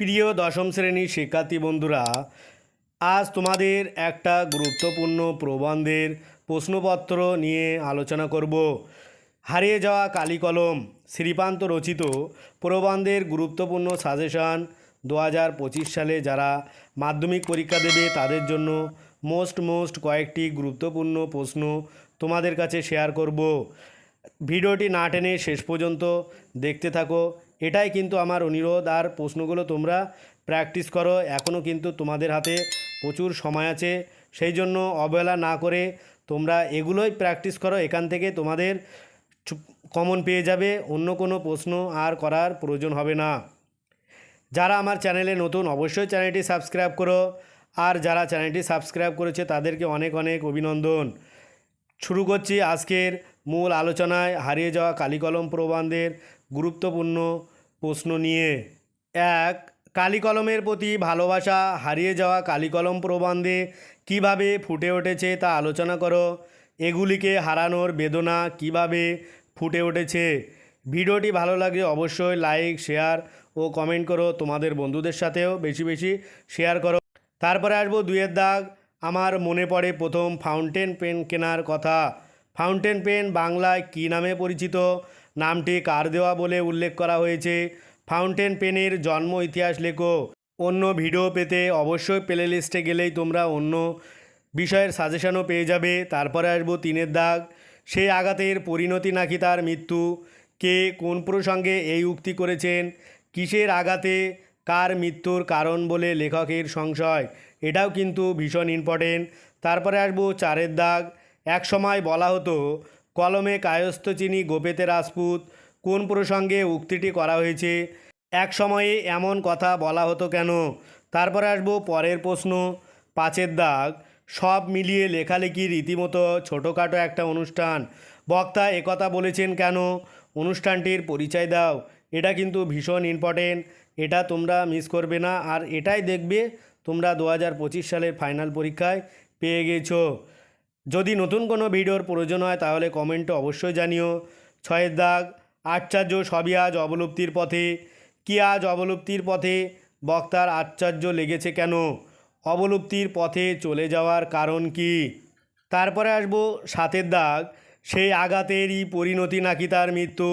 প্রিয় দশম শ্রেণির শিক্ষার্থী বন্ধুরা, আজ তোমাদের একটা গুরুত্বপূর্ণ প্রবন্ধের প্রশ্নপত্র নিয়ে আলোচনা করব। হারিয়ে যাওয়া কালিকলম শ্রীপান্ত রচিত প্রবন্ধের গুরুত্বপূর্ণ সাজেশন দু হাজার পঁচিশ সালে যারা মাধ্যমিক পরীক্ষা দেবে, তাদের জন্য মোস্ট মোস্ট কয়েকটি গুরুত্বপূর্ণ প্রশ্ন তোমাদের কাছে শেয়ার করব। ভিডিওটি না টেনে শেষ পর্যন্ত দেখতে থাকো। এটাই কিন্তু আমার অনুরোধ। আর প্রশ্নগুলো তোমরা প্র্যাকটিস করো। এখনও কিন্তু তোমাদের হাতে প্রচুর সময় আছে। সেই জন্য অবহেলা না করে তোমরা এগুলোই প্র্যাকটিস করো। এখান থেকে তোমাদের কমন পেয়ে যাবে। অন্য কোনো প্রশ্ন আর করার প্রয়োজন হবে না। যারা আমার চ্যানেলে নতুন, অবশ্যই চ্যানেলটি সাবস্ক্রাইব করো। আর যারা চ্যানেলটি সাবস্ক্রাইব করেছে, তাদেরকে অনেক অনেক অভিনন্দন। শুরু করছি আজকের মূল আলোচনায়। হারিয়ে যাওয়া কালিকলম প্রবন্ধের গুরুত্বপূর্ণ প্রশ্ন নিয়ে। এক, কালিকলমের প্রতি ভালোবাসা হারিয়ে যাওয়া কালিকলম প্রবন্ধে কীভাবে ফুটে উঠেছে তা আলোচনা করো। এগুলিকে হারানোর বেদনা কীভাবে ফুটে উঠেছে? ভিডিওটি ভালো লাগলে অবশ্যই লাইক, শেয়ার ও কমেন্ট করো। তোমাদের বন্ধুদের সাথেও বেশি বেশি শেয়ার করো। তারপরে আসব দুয়ের দাগ। আমার মনে পড়ে প্রথম ফাউন্টেন পেন কেনার কথা। ফাউন্টেন পেন বাংলায় কী নামে পরিচিত? নামটি কার দেওয়া বলে উল্লেখ করা হয়েছে। ফাউন্টেন পেনের জন্ম ইতিহাস লেখো। অন্য ভিডিও পেতে অবশ্যই প্লে লিস্টে গেলেই তোমরা অন্য বিষয়ের সাজেশনও পেয়ে যাবে। তারপরে আসব তিনের দাগ। সেই আঘাতের পরিণতি নাকি তার মৃত্যু? কে কোন প্রসঙ্গে এই উক্তি করেছেন? কিসের আঘাতে কার মৃত্যুর কারণ বলে লেখকের সংশয়? এটাও কিন্তু ভীষণ ইম্পর্টেন্ট তারপরে আসব চারের দাগ। এক সময় বলা হতো কলমে কায়স্থ চিনি গোপেতে রাজপুত, কোন প্রসঙ্গে উক্তিটি করা হয়েছে? এক সময়ে এমন কথা বলা হতো কেন? তারপরে আসব পরের প্রশ্ন। পাঁচের দাগ, সব মিলিয়ে লেখালেখি রীতিমতো ছোটোখাটো একটা অনুষ্ঠান। বক্তা একথা বলেছেন কেন? অনুষ্ঠানটির পরিচয় দাও। এটা কিন্তু ভীষণ ইম্পর্টেন্ট এটা তোমরা মিস করবে না। আর এটাই দেখবে তোমরা দু হাজার পঁচিশ সালের ফাইনাল পরীক্ষায় পেয়ে গেছো। যদি নতুন কোনো ভিডিওর প্রয়োজন হয়, তাহলে কমেন্টে অবশ্যই জানিও। ছয়ের দাগ, আশ্চর্য সবই আজ অবলুপ্তির পথে। কি আজ অবলুপ্তির পথে? বক্তার আশ্চর্য লেগেছে কেন? অবলুপ্তির পথে চলে যাওয়ার কারণ কি? তারপরে আসব সাতের দাগ, সেই আঘাতেরই পরিণতি নাকি তার মৃত্যু?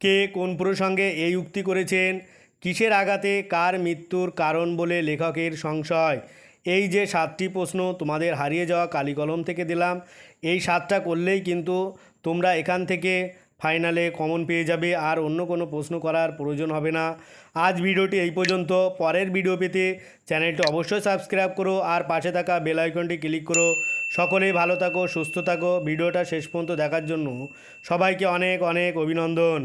কে কোন প্রসঙ্গে এই উক্তি করেছেন? কিসের আঘাতে কার মৃত্যুর কারণ বলে লেখকের সংশয়? এই যে সাতটি প্রশ্ন তোমাদের হারিয়ে যাওয়া কালিকলম থেকে দিলাম, এই সাতটা করলেই কিন্তু তোমরা এখান থেকে ফাইনালে কমন পেয়ে যাবে, আর অন্য কোনো প্রশ্ন করার প্রয়োজন হবে না। আজ ভিডিওটি এই পর্যন্ত, পরের ভিডিও পেতে চ্যানেলটি অবশ্যই সাবস্ক্রাইব করো, আর পাশে থাকা বেল আইকনটি ক্লিক করো। সকলেই ভালো থাকো, সুস্থ থাকো, ভিডিওটা শেষ পর্যন্ত দেখার জন্য সবাইকে অনেক অনেক অভিনন্দন।